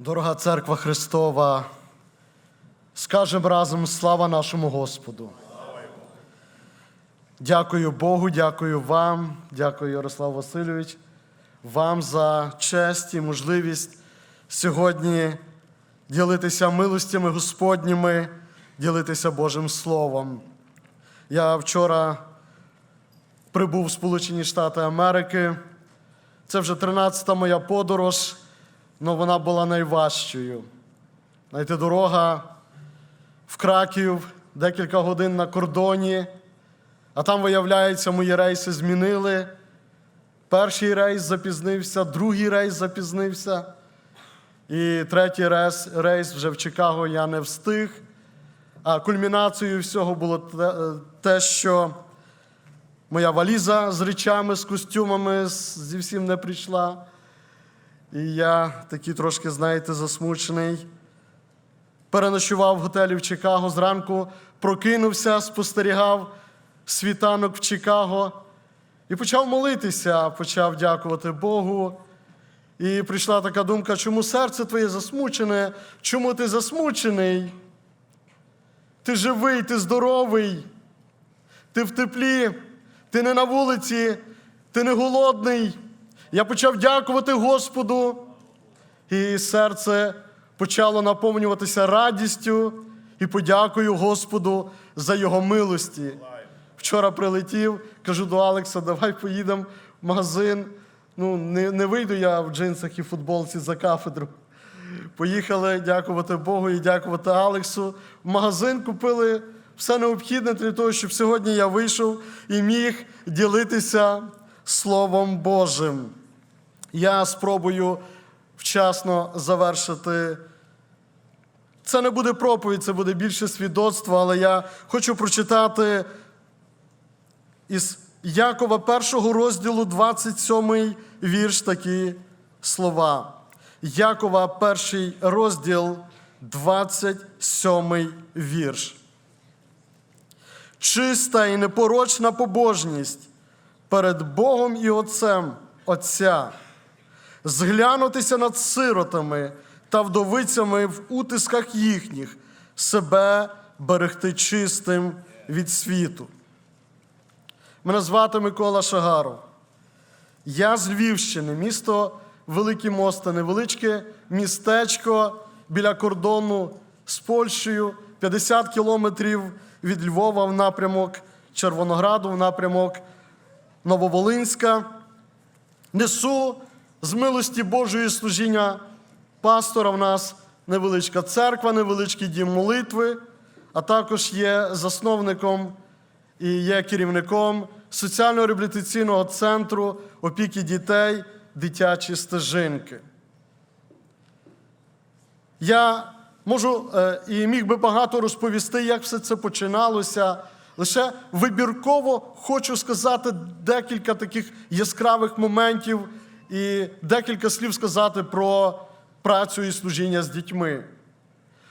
Дорога церква Христова, скажемо разом слава нашому Господу. Дякую Богу, дякую вам, дякую Ярослав Васильович, вам за честь і можливість сьогодні ділитися милостями Господніми, ділитися Божим Словом. Я вчора прибув в Сполучені Штати Америки. Це вже 13-та моя подорож, але вона була найважчою. Знаєте, дорога в Краків, декілька годин на кордоні, а там, виявляється, мої рейси змінили. Перший рейс запізнився, другий рейс запізнився. І третій рейс, рейс вже в Чикаго я не встиг. А кульмінацією всього було те, те, що моя валіза з речами, з костюмами зі всім не прийшла. І я такий трошки, знаєте, засмучений. Переночував в готелі в Чикаго зранку, прокинувся, спостерігав світанок в Чикаго і почав молитися, почав дякувати Богу. І прийшла така думка, чому серце твоє засмучене, чому ти засмучений? Ти живий, ти здоровий, ти в теплі, ти не на вулиці, ти не голодний. Я почав дякувати Господу, і серце почало наповнюватися радістю і подякою Господу за його милості. Вчора прилетів, кажу до Алекса, давай поїдемо в магазин. Ну, не, не вийду я в джинсах і футболці за кафедру. Поїхали дякувати Богу і дякувати Алексу. В магазин купили все необхідне для того, щоб сьогодні я вийшов і міг ділитися Словом Божим. Я спробую вчасно завершити. Це не буде проповідь, це буде більше свідоцтво, але я хочу прочитати із Якова першого розділу 27 вірш такі слова. Якова, перший розділ, 27 вірш. Чиста і непорочна побожність перед Богом і Отцем Отця, зглянутися над сиротами та вдовицями в утисках їхніх, себе берегти чистим від світу. Мене звати Микола Шагаров. Я з Львівщини, місто Великі Мости, невеличке містечко біля кордону з Польщею, 50 кілометрів від Львова в напрямок Червонограду, в напрямок Нововолинська. Несу з милості Божої служіння пастора в нас невеличка церква, невеличкий дім молитви, а також є засновником і є керівником соціально-реабілітаційного центру опіки дітей, дитячі стежинки. Я можу е, і міг би багато розповісти, як все це починалося. Лише вибірково хочу сказати декілька таких яскравих моментів і декілька слів сказати про працю і служіння з дітьми.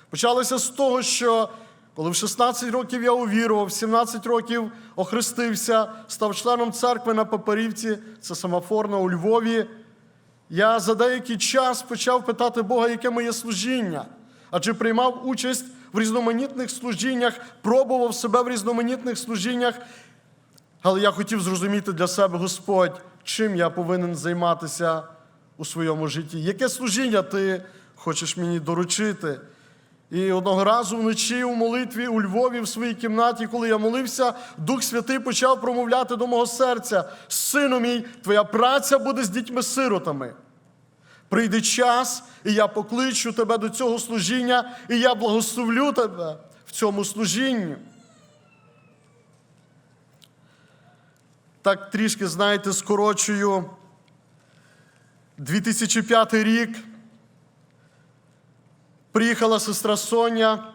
Почалося з того, що коли в 16 років я увірував, в 17 років охрестився, став членом церкви на Папарівці, це самофорна у Львові. Я за деякий час почав питати Бога, яке моє служіння. Адже приймав участь в різноманітних служіннях, пробував себе в різноманітних служіннях. Але я хотів зрозуміти для себе, Господь, чим я повинен займатися у своєму житті. Яке служіння ти хочеш мені доручити? І одного разу вночі у молитві у Львові в своїй кімнаті, коли я молився, Дух Святий почав промовляти до мого серця: Сину мій, твоя праця буде з дітьми-сиротами. Прийде час, і я покличу тебе до цього служіння, і я благословлю тебе в цьому служінні. Так трішки, знаєте, скорочую. 2005 рік. Приїхала сестра Соня,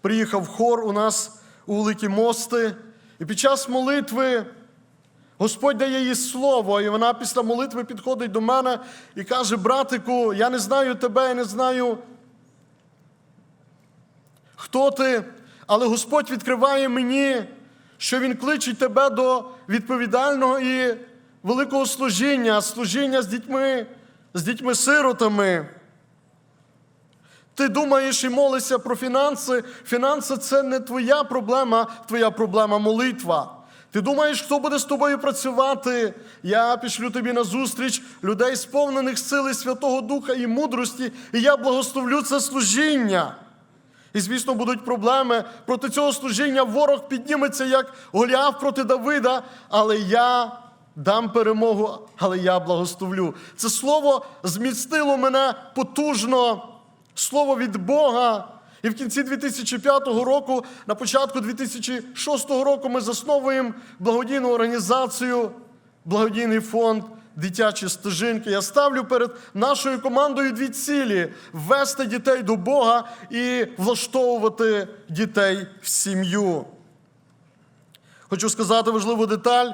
приїхав хор у нас у Великі Мости. І під час молитви Господь дає їй слово, і вона після молитви підходить до мене і каже: братику, я не знаю тебе, я не знаю, хто ти, але Господь відкриває мені, що Він кличе тебе до відповідального і великого служіння, служіння з дітьми, з дітьми-сиротами. Ти думаєш і молишся про фінанси. Фінанси це не твоя проблема, твоя проблема молитва. Ти думаєш, хто буде з тобою працювати? Я пішлю тобі на зустріч людей, сповнених сили Святого Духа і мудрості, і я благословлю це служіння. І, звісно, будуть проблеми. Проти цього служіння ворог підніметься, як Голіаф проти Давида, але я дам перемогу, але я благословлю. Це слово зміцнило мене потужно, слово від Бога. І в кінці 2005 року, на початку 2006 року, ми засновуємо благодійну організацію, благодійний фонд дитячі стежинки. Я ставлю перед нашою командою дві цілі: ввести дітей до Бога і влаштовувати дітей в сім'ю. Хочу сказати важливу деталь,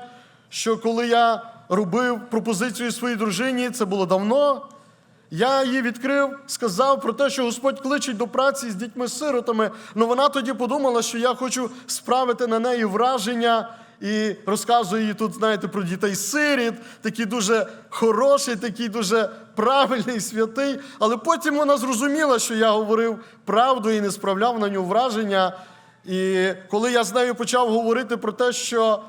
що коли я робив пропозицію своїй дружині, це було давно. Я її відкрив, сказав про те, що Господь кличить до праці з дітьми-сиротами. але вона тоді подумала, що я хочу справити на неї враження і розказую їй тут, знаєте, про дітей-сиріт, такий дуже хороший, такий дуже правильний, святий. Але потім вона зрозуміла, що я говорив правду і не справляв на нього враження. І коли я з нею почав говорити про те, що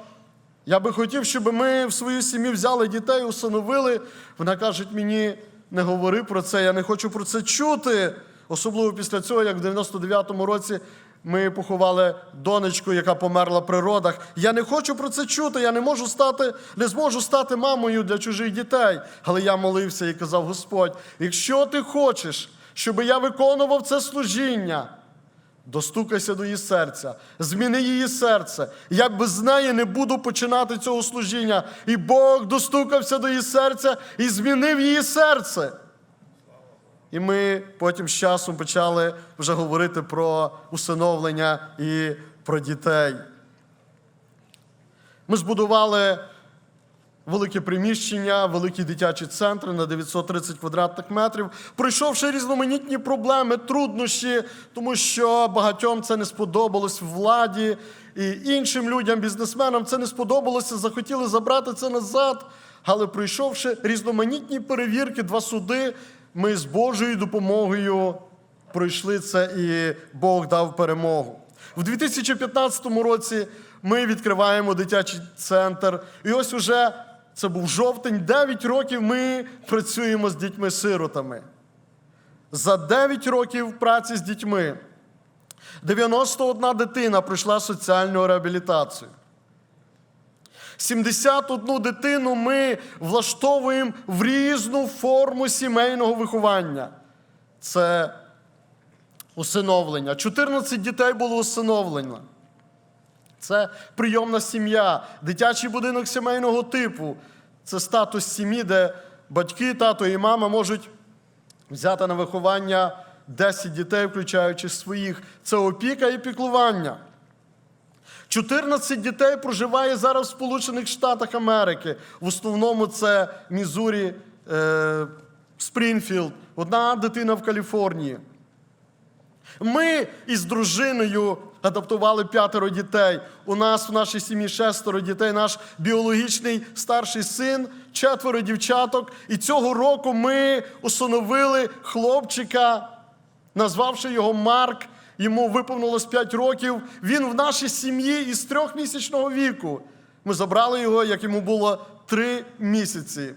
я би хотів, щоб ми в свою сім'ю взяли дітей, усиновили, вона каже мені, не говори про це, я не хочу про це чути. Особливо після цього, як в 99-му році ми поховали донечку, яка померла при родах. Я не хочу про це чути. Я не можу стати, не зможу стати мамою для чужих дітей. Але я молився і казав: Господь, якщо ти хочеш, щоб я виконував це служіння. Достукайся до її серця, зміни її серце. Я без неї не буду починати цього служіння. І Бог достукався до її серця і змінив її серце. І ми потім з часом почали вже говорити про усиновлення і про дітей. Ми збудували велике приміщення, великі дитячі центри на 930 квадратних метрів, пройшовши різноманітні проблеми, труднощі, тому що багатьом це не сподобалось владі і іншим людям, бізнесменам це не сподобалося, захотіли забрати це назад. Але пройшовши різноманітні перевірки, два суди, ми з Божою допомогою пройшли це, і Бог дав перемогу. В 2015 році ми відкриваємо дитячий центр. І ось уже це був жовтень, 9 років ми працюємо з дітьми-сиротами. За 9 років праці з дітьми 91 дитина пройшла соціальну реабілітацію. 71 дитину ми влаштовуємо в різну форму сімейного виховання. Це усиновлення. 14 дітей було усиновлено. Це прийомна сім'я, дитячий будинок сімейного типу. Це статус сім'ї, де батьки, тато і мама можуть взяти на виховання 10 дітей, включаючи своїх. Це опіка і піклування. 14 дітей проживає зараз в Сполучених Штатах Америки. В основному це Мізурі, е, Спрінфілд, одна дитина в Каліфорнії. Ми із дружиною адаптували п'ятеро дітей. У нас в нашій сім'ї шестеро дітей, наш біологічний старший син, четверо дівчаток. І цього року ми усиновили хлопчика, назвавши його Марк. Йому виповнилось 5 років. Він в нашій сім'ї із трьохмісячного віку. Ми забрали його, як йому було три місяці.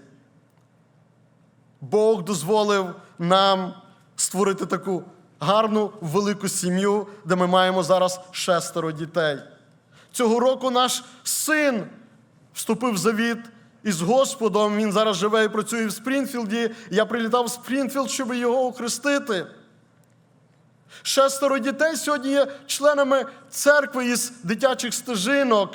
Бог дозволив нам створити таку гарну велику сім'ю, де ми маємо зараз шестеро дітей. Цього року наш син вступив в завіт із Господом. Він зараз живе і працює в Спрінфілді. Я прилітав в Спрінфілд, щоб його охрестити. Шестеро дітей сьогодні є членами церкви із дитячих стежинок.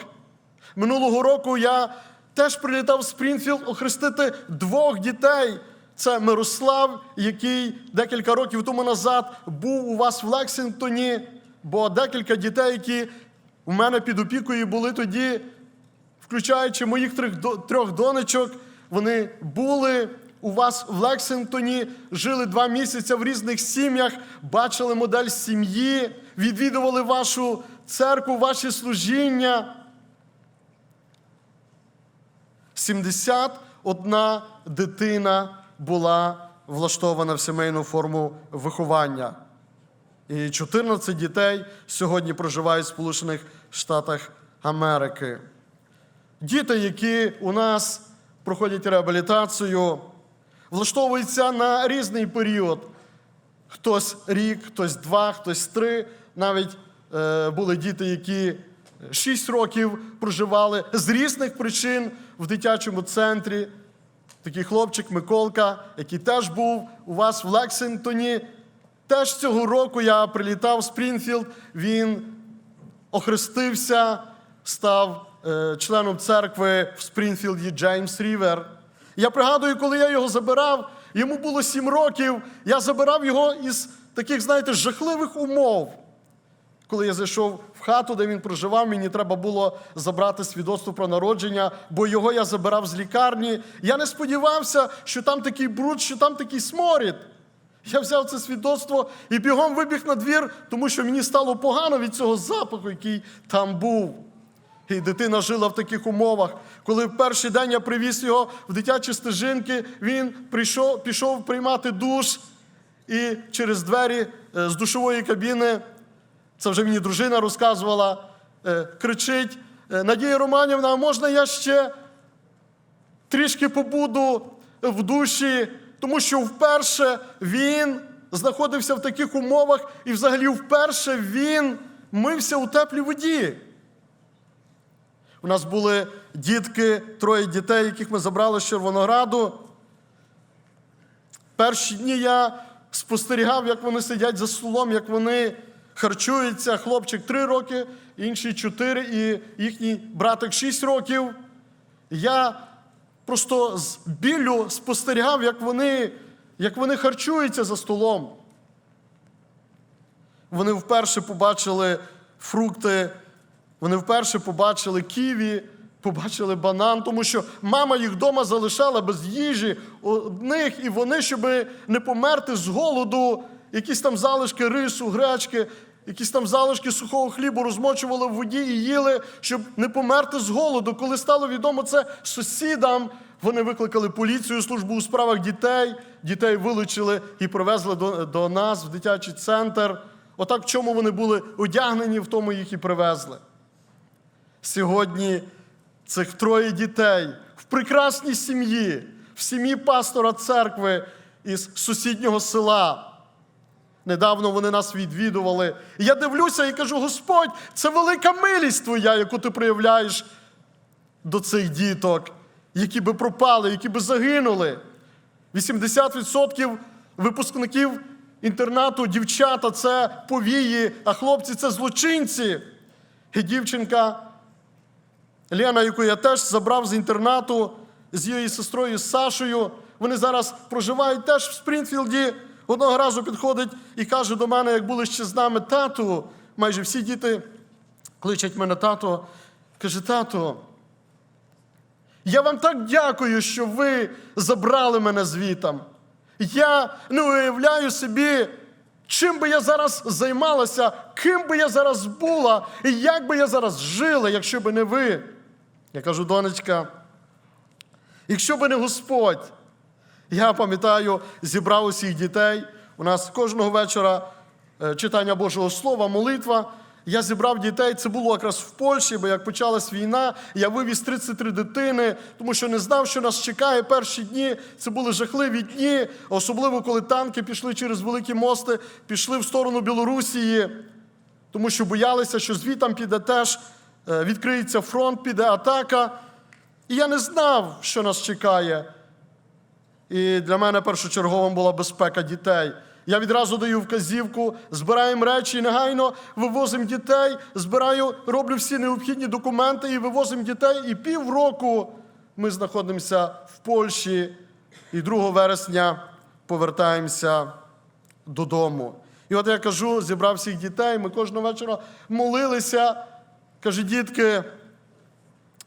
Минулого року я теж прилітав в Спрінфілд охрестити двох дітей. Це Мирослав, який декілька років тому назад був у вас в Лексингтоні, бо декілька дітей, які у мене під опікою були тоді, включаючи моїх трьох, донечок, вони були у вас в Лексингтоні, жили два місяці в різних сім'ях, бачили модель сім'ї, відвідували вашу церкву, ваші служіння. 71 дитина була влаштована в сімейну форму виховання. І 14 дітей сьогодні проживають в Сполучених Штатах Америки. Діти, які у нас проходять реабілітацію, влаштовуються на різний період. Хтось рік, хтось два, хтось три. Навіть е, були діти, які 6 років проживали з різних причин в дитячому центрі. Такий хлопчик Миколка, який теж був у вас в Лексингтоні. Теж цього року я прилітав в Спрінфілд. Він охрестився, став е, членом церкви в Спрінфілді Джеймс Рівер. Я пригадую, коли я його забирав, йому було сім років. Я забирав його із таких, знаєте, жахливих умов. Коли я зайшов в хату, де він проживав, мені треба було забрати свідоцтво про народження, бо його я забирав з лікарні. Я не сподівався, що там такий бруд, що там такий сморід. Я взяв це свідоцтво і бігом вибіг на двір, тому що мені стало погано від цього запаху, який там був. І дитина жила в таких умовах. Коли в перший день я привіз його в дитячі стежинки, він прийшов, пішов приймати душ, і через двері е, з душової кабіни, це вже мені дружина розказувала, е, кричить: е, Надія Романівна, а можна я ще трішки побуду в душі, тому що вперше він знаходився в таких умовах, і взагалі вперше він мився у теплій воді. У нас були дітки, троє дітей, яких ми забрали з Червонограду. Перші дні я спостерігав, як вони сидять за столом, як вони харчуються. Хлопчик три роки, інший чотири, і їхній братик шість років. Я просто з біллю спостерігав, як вони, як вони харчуються за столом. Вони вперше побачили фрукти, вони вперше побачили ківі, побачили банан, тому що мама їх вдома залишала без їжі одних, і вони, щоб не померти з голоду, якісь там залишки рису, гречки, якісь там залишки сухого хлібу розмочували в воді і їли, щоб не померти з голоду. Коли стало відомо це сусідам, вони викликали поліцію, службу у справах дітей, дітей вилучили і привезли до, до нас в дитячий центр. Отак, в чому вони були одягнені, в тому їх і привезли. Сьогодні цих троє дітей в прекрасній сім'ї, в сім'ї пастора церкви із сусіднього села. Недавно вони нас відвідували. І я дивлюся і кажу: Господь, це велика милість твоя, яку ти проявляєш до цих діток, які би пропали, які би загинули. 80% випускників інтернату дівчата це повії, а хлопці це злочинці. І дівчинка Лена, яку я теж забрав з інтернату з її сестрою Сашою. Вони зараз проживають теж в Спрінфілді. Одного разу підходить і каже до мене, як були ще з нами тату. Майже всі діти кличуть мене тато. Каже, тато, я вам так дякую, що ви забрали мене звітам. Я не уявляю собі, чим би я зараз займалася, ким би я зараз була, і як би я зараз жила, якщо би не ви. Я кажу, донечка, якщо би не Господь, я пам'ятаю, зібрав усіх дітей. У нас кожного вечора е, читання Божого Слова, молитва. Я зібрав дітей, це було якраз в Польщі, бо як почалась війна, я вивіз 33 дитини, тому що не знав, що нас чекає перші дні. Це були жахливі дні, особливо коли танки пішли через великі мости, пішли в сторону Білорусії, тому що боялися, що звітам піде теж, відкриється фронт, піде атака. І я не знав, що нас чекає. І для мене першочерговим була безпека дітей. Я відразу даю вказівку, збираємо речі, негайно вивозимо дітей, збираю, роблю всі необхідні документи і вивозимо дітей. І півроку ми знаходимося в Польщі, і 2 вересня повертаємося додому. І от я кажу, зібрав всіх дітей, ми кожного вечора молилися. Каже, дітки,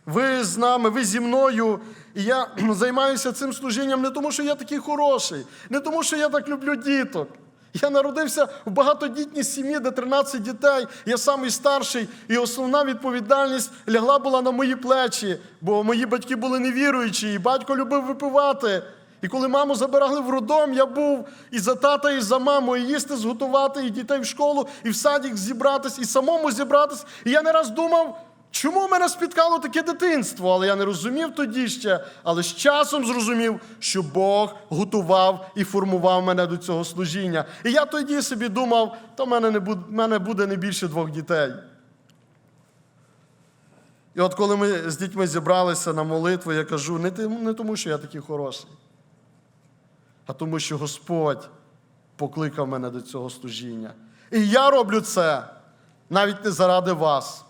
ви з нами, ви зі мною. І я займаюся цим служінням не тому, що я такий хороший, не тому, що я так люблю діток. Я народився в багатодітній сім'ї, де 13 дітей, я самий старший, і основна відповідальність лягла була на мої плечі, бо мої батьки були невіруючі, і батько любив випивати. І коли маму забирали в роддом, я був і за тата, і за маму, і їсти зготувати, і дітей в школу, і в садик зібратись, і самому зібратись. І я не раз думав, чому мене спіткало таке дитинство? Але я не розумів тоді ще, але з часом зрозумів, що Бог готував і формував мене до цього служіння. І я тоді собі думав, то в мене, не буде, мене буде не більше двох дітей. І от коли ми з дітьми зібралися на молитву, я кажу, не тому, що я такий хороший, а тому, що Господь покликав мене до цього служіння. І я роблю це навіть не заради вас,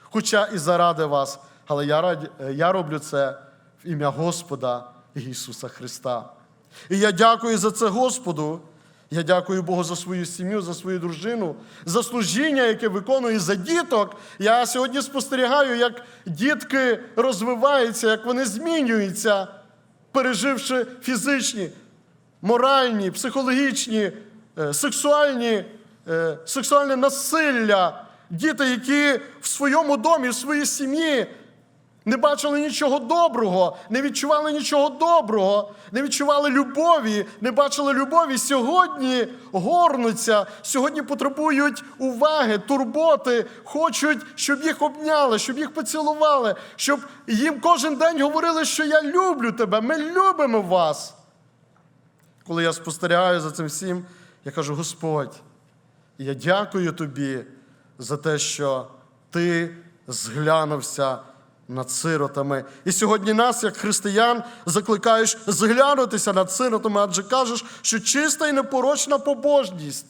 хоча і заради вас, але я, я роблю це в ім'я Господа Ісуса Христа. І я дякую за це Господу. Я дякую Богу за свою сім'ю, за свою дружину, за служіння, яке виконую, за діток. Я сьогодні спостерігаю, як дітки розвиваються, як вони змінюються, переживши фізичні, моральні, психологічні, е, сексуальні, е, сексуальне насилля. Діти, які в своєму домі, в своїй сім'ї не бачили нічого доброго, не відчували нічого доброго, не відчували любові, не бачили любові. Сьогодні горнуться, сьогодні потребують уваги, турботи, хочуть, щоб їх обняли, щоб їх поцілували, щоб їм кожен день говорили, що я люблю тебе, ми любимо вас. Коли я спостерігаю за цим всім, я кажу: Господь, я дякую тобі за те, що ти зглянувся над сиротами. І сьогодні нас, як християн, закликаєш зглянутися над сиротами, адже кажеш, що чиста і непорочна побожність.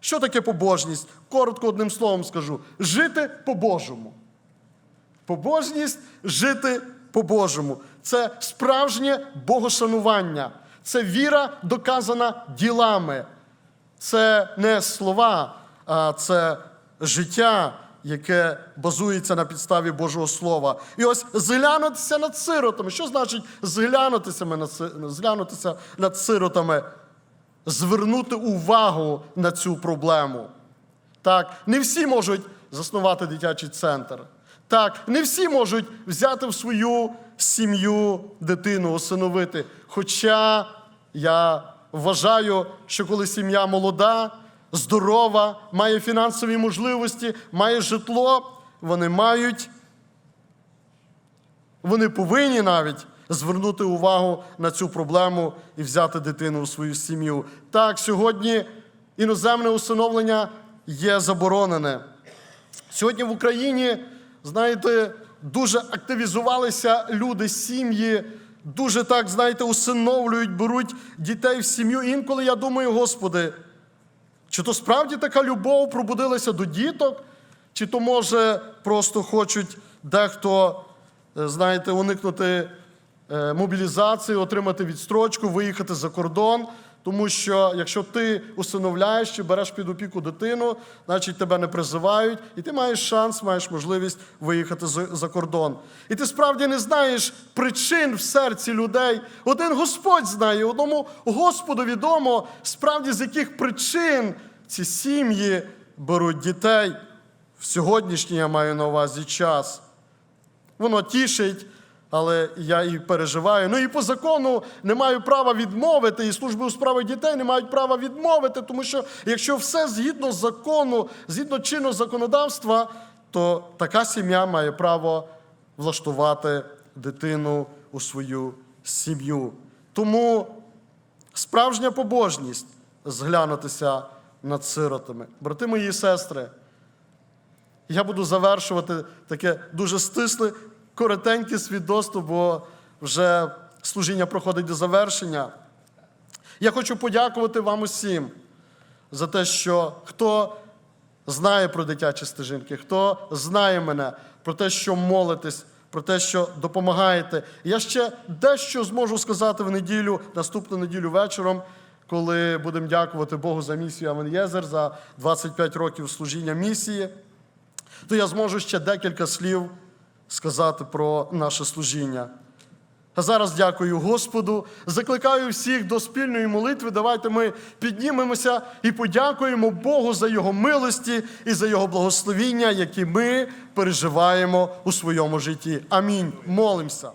Що таке побожність? Коротко одним словом скажу: жити по-божому. Побожність жити по-божому. Це справжнє богошанування, це віра, доказана ділами. Це не слова, а це життя, яке базується на підставі Божого Слова. І ось зглянутися над сиротами. Що значить зглянутися зглянутися над сиротами? Звернути увагу на цю проблему. Так, не всі можуть заснувати дитячий центр. Так, не всі можуть взяти в свою сім'ю дитину, усиновити. Хоча я вважаю, що коли сім'я молода, здорова, має фінансові можливості, має житло, вони мають, вони повинні навіть звернути увагу на цю проблему і взяти дитину у свою сім'ю. Так, сьогодні іноземне усиновлення є заборонене. Сьогодні в Україні, знаєте, дуже активізувалися люди, сім'ї, дуже так, знаєте, усиновлюють, беруть дітей в сім'ю. Інколи я думаю, Господи, чи то справді така любов пробудилася до діток, чи то, може, просто хочуть дехто, е, знаєте, уникнути е, мобілізації, отримати відстрочку, виїхати за кордон. Тому що якщо ти усиновляєш чи береш під опіку дитину, значить тебе не призивають, і ти маєш шанс, маєш можливість виїхати за кордон. І ти справді не знаєш причин в серці людей. Один Господь знає, одному Господу відомо, справді з яких причин ці сім'ї беруть дітей в сьогоднішній, я маю на увазі час. Воно тішить, але я і переживаю. Ну і по закону не маю права відмовити, і служби у справах дітей не мають права відмовити, тому що якщо все згідно закону, згідно чинного законодавства, то така сім'я має право влаштувати дитину у свою сім'ю. Тому справжня побожність зглянутися над сиротами. Брати мої сестри, я буду завершувати таке дуже стисле, коротеньке свідоцтво, бо вже служіння проходить до завершення. Я хочу подякувати вам усім за те, що хто знає про дитячі стежинки, хто знає мене, про те, що молитесь, про те, що допомагаєте. Я ще дещо зможу сказати в неділю, наступну неділю вечором, коли будемо дякувати Богу за місію Авенєзер, за 25 років служіння місії то я зможу ще декілька слів сказати про наше служіння. А зараз дякую Господу. Закликаю всіх до спільної молитви. Давайте ми піднімемося і подякуємо Богу за Його милості і за Його благословіння, які ми переживаємо у своєму житті. Амінь. Молимося.